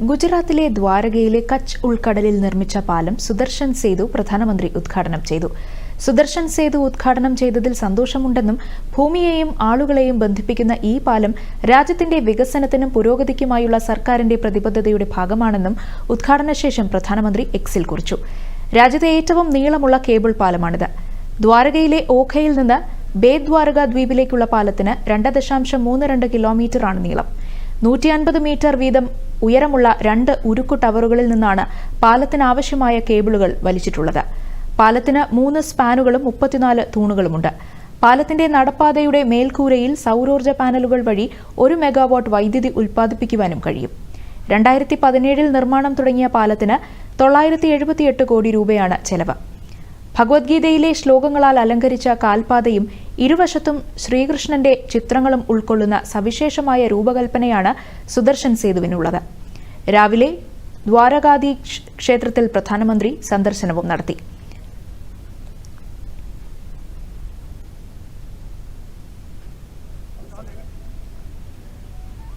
ഗുജറാത്തിലെ ദ്വാരകയിലെ കച്ച് ഉൾക്കടലിൽ നിർമ്മിച്ച പാലം സുദർശൻ സേതു പ്രധാനമന്ത്രി ഉദ്ഘാടനം ചെയ്തു. സുദർശൻ സേതു ഉദ്ഘാടനം ചെയ്തതിൽ സന്തോഷമുണ്ടെന്നും ഭൂമിയെയും ആളുകളെയും ബന്ധിപ്പിക്കുന്ന ഈ പാലം രാജ്യത്തിന്റെ വികസനത്തിനും പുരോഗതിക്കുമായുള്ള സർക്കാരിന്റെ പ്രതിബദ്ധതയുടെ ഭാഗമാണെന്നും ഉദ്ഘാടനശേഷം പ്രധാനമന്ത്രി എക്സിൽ കുറിച്ചു. രാജ്യത്തെ ഏറ്റവും നീളമുള്ള കേബിൾ പാലമാണിത്. ദ്വാരകയിലെ ഓഖയിൽ നിന്ന് ബേദ്വാരക ദ്വീപിലേക്കുള്ള പാലത്തിന് രണ്ട് ദശാംശം മൂന്ന് രണ്ട് കിലോമീറ്ററാണ് നീളം. നൂറ്റി അൻപത് മീറ്റർ വീതം ഉയരമുള്ള രണ്ട് ഉരുക്കു ടവറുകളിൽ നിന്നാണ് പാലത്തിനാവശ്യമായ കേബിളുകൾ വലിച്ചിട്ടുള്ളത്. പാലത്തിന് മൂന്ന് സ്പാനുകളും മുപ്പത്തിനാല് തൂണുകളുമുണ്ട്. പാലത്തിന്റെ നടപ്പാതയുടെ മേൽക്കൂരയിൽ സൗരോർജ പാനലുകൾ വഴി ഒരു മെഗാവാട്ട് വൈദ്യുതി ഉൽപ്പാദിപ്പിക്കുവാനും കഴിയും. രണ്ടായിരത്തി പതിനേഴിൽ നിർമ്മാണം തുടങ്ങിയ പാലത്തിന് തൊള്ളായിരത്തി എഴുപത്തിയെട്ട് കോടി രൂപയാണ് ചെലവ്. ഭഗവത്ഗീതയിലെ ശ്ലോകങ്ങളാൽ അലങ്കരിച്ച കാൽപാതയും ഇരുവശത്തും ശ്രീകൃഷ്ണന്റെ ചിത്രങ്ങളും ഉൾക്കൊള്ളുന്ന സവിശേഷമായ രൂപകൽപ്പനയാണ് സുദർശൻ സേതുവിനുള്ളത് രാവിലെ ദ്വാരകാദി ക്ഷേത്രത്തിൽ പ്രധാനമന്ത്രി സന്ദർശനവും നടത്തി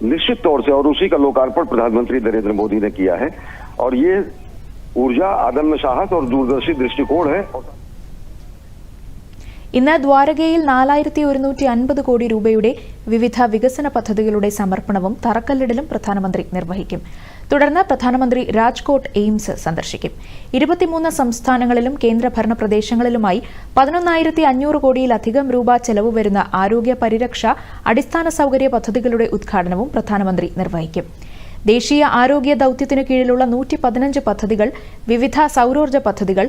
निश्चित तौर से और उसी का लोकार्पण प्रधानमंत्री नरेंद्र मोदी ने किया है और ये ऊर्जा आदम्य साहस और दूरदर्शी दृष्टिकोण है ഇന്ന് ദ്വാരകയിൽ നാലായിരത്തി ഒരുന്നൂറ്റി അൻപത് കോടി രൂപയുടെ വിവിധ വികസന പദ്ധതികളുടെ സമർപ്പണവും തറക്കല്ലിടലും പ്രധാനമന്ത്രി നിർവഹിക്കും തുടർന്ന് പ്രധാനമന്ത്രി രാജ്കോട്ട് എയിംസ് സന്ദർശിക്കും ഇരുപത്തിമൂന്ന് സംസ്ഥാനങ്ങളിലും കേന്ദ്രഭരണ പ്രദേശങ്ങളിലുമായി പതിനൊന്നായിരത്തി അഞ്ഞൂറ് കോടിയിലധികം രൂപ ചെലവ് വരുന്ന ആരോഗ്യ പരിരക്ഷ അടിസ്ഥാന സൌകര്യ പദ്ധതികളുടെ ഉദ്ഘാടനവും പ്രധാനമന്ത്രി നിർവഹിക്കും ദേശീയ ആരോഗ്യ ദൌത്യത്തിന് കീഴിലുള്ള നൂറ്റി പതിനഞ്ച് പദ്ധതികൾ വിവിധ സൌരോർജ പദ്ധതികൾ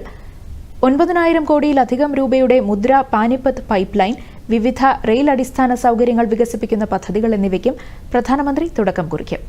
ഒൻപതിനായിരം കോടിയിലധികം രൂപയുടെ മുദ്ര പാനിപ്പത്ത് പൈപ്പ് ലൈൻ വിവിധ റെയിൽ അടിസ്ഥാന സൌകര്യങ്ങൾ വികസിപ്പിക്കുന്ന പദ്ധതികൾ എന്നിവയ്ക്കും പ്രധാനമന്ത്രി തുടക്കം കുറിക്കും.